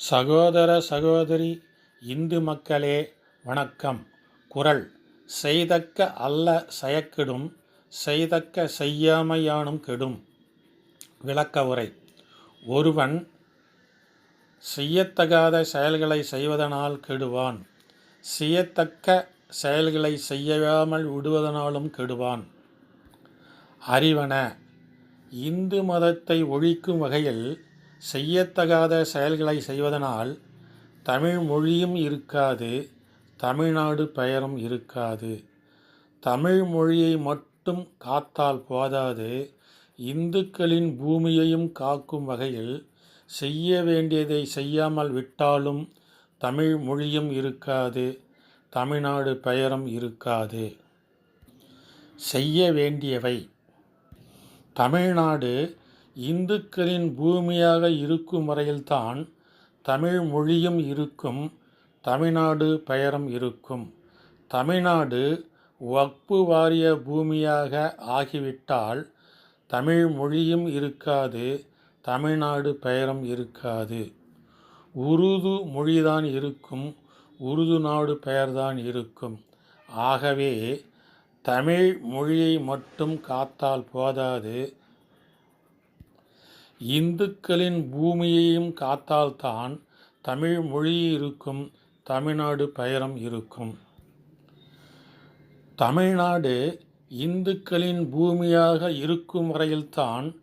சகோதர சகோதரி இந்து மக்களே வணக்கம். குரல் செய்தக்க அல்ல செயக்கெடும் செய்தக்க செய்யாமையானும் கெடும். விளக்க உரை. ஒருவன் செய்யத்தகாத செயல்களை செய்வதனால் கெடுவான். செய்யத்தக்க செயல்களை செய்யாமல் விடுவதனாலும் கெடுவான். அறிவன. இந்து மதத்தை ஒழிக்கும் வகையில் செய்யத்தகாத செயல்களை செய்வதனால் தமிழ் மொழியும் இருக்காது தமிழ்நாடு பெயரும் இருக்காது. தமிழ் மொழியை மட்டும் காத்தால் போதாது இந்துக்களின் பூமியையும் காக்கும் வகையில் செய்ய வேண்டியதை செய்யாமல் விட்டாலும் தமிழ் மொழியும் இருக்காது தமிழ்நாடு பெயரும் இருக்காது. செய்ய வேண்டியவை. தமிழ்நாடு இந்துக்களின் பூமியாக இருக்கும் வரையில்தான் தமிழ் மொழியும் இருக்கும் தமிழ்நாடு பெயரும் இருக்கும். தமிழ்நாடு வக்பு வாரிய பூமியாக ஆகிவிட்டால் தமிழ் மொழியும் இருக்காது தமிழ்நாடு பெயரும் இருக்காது. உருது மொழிதான் இருக்கும் உருது நாடு பெயர்தான் இருக்கும். ஆகவே தமிழ் மொழியை மட்டும் காத்தால் போதாது இந்துக்களின் பூமியையும் காத்தால்தான் தமிழ் மொழி இருக்கும் தமிழ்நாடு பெயரும் இருக்கும். தமிழ்நாடு இந்துக்களின் பூமியாக இருக்கும் வரையில்தான்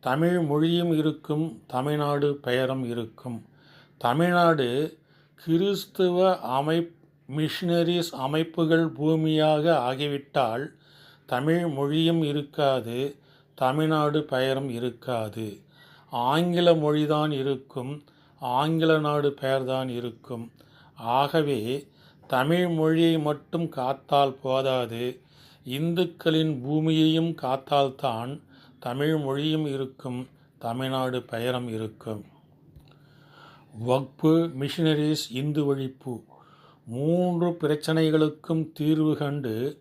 தமிழ் மொழியும் இருக்கும் தமிழ்நாடு பெயரும் இருக்கும். தமிழ்நாடு கிறிஸ்துவ அமை மிஷினரிஸ் அமைப்புகள் பூமியாக ஆகிவிட்டால் தமிழ் மொழியும் இருக்காது தமிழ்நாடு பெயரும் இருக்காது. ஆங்கில மொழிதான் இருக்கும் ஆங்கில நாடு பெயர்தான் இருக்கும். ஆகவே தமிழ் மொழியை மட்டும் காத்தால் போதாது இந்துக்களின் பூமியையும் காத்தால்தான் தமிழ் மொழியும் இருக்கும் தமிழ்நாடு பெயரும் இருக்கும். வக்பு மிஷினரிஸ் இந்து ஒழிப்பு மூன்று பிரச்சனைகளுக்கும் தீர்வு கண்டு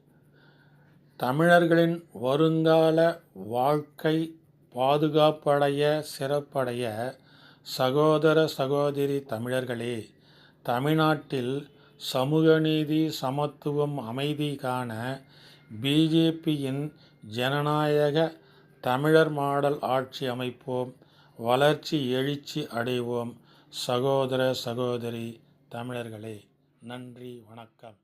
தமிழர்களின் வருங்கால வாழ்க்கை பாதுகாப்படைய சிறப்படைய சகோதர சகோதரி தமிழர்களே தமிழ்நாட்டில் சமூக நீதி சமத்துவம் அமைதி காண பிஜேபியின் ஜனநாயக தமிழர் மாடல் ஆட்சி அமைப்போம். வளர்ச்சி எழுச்சி அடைவோம். சகோதர சகோதரி தமிழர்களே நன்றி வணக்கம்.